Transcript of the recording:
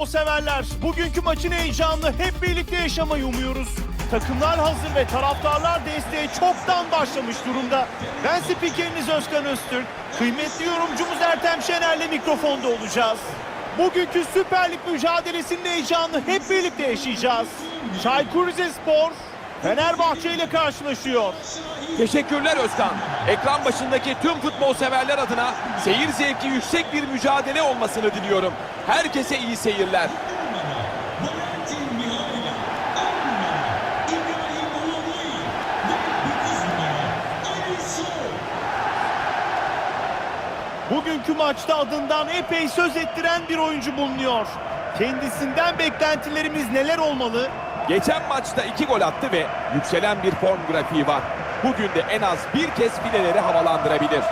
O severler, bugünkü maçın heyecanını hep birlikte yaşamayı umuyoruz. Takımlar hazır ve taraftarlar desteğe çoktan başlamış durumda. Ben spikeriniz Özkan Öztürk, kıymetli yorumcumuz Ertem Şener'le mikrofonda olacağız. Bugünkü Süper Lig mücadelesinin heyecanını hep birlikte yaşayacağız. Çaykur Rizespor, Fenerbahçe ile karşılaşıyor. Teşekkürler Özkan. Ekran başındaki tüm futbol severler adına seyir zevki yüksek bir mücadele olmasını diliyorum. Herkese iyi seyirler. Bugünkü maçta adından epey söz ettiren bir oyuncu bulunuyor. Kendisinden beklentilerimiz neler olmalı? Geçen maçta iki gol attı ve yükselen bir form grafiği var. Bugün de en az bir kez fileleri havalandırabilir.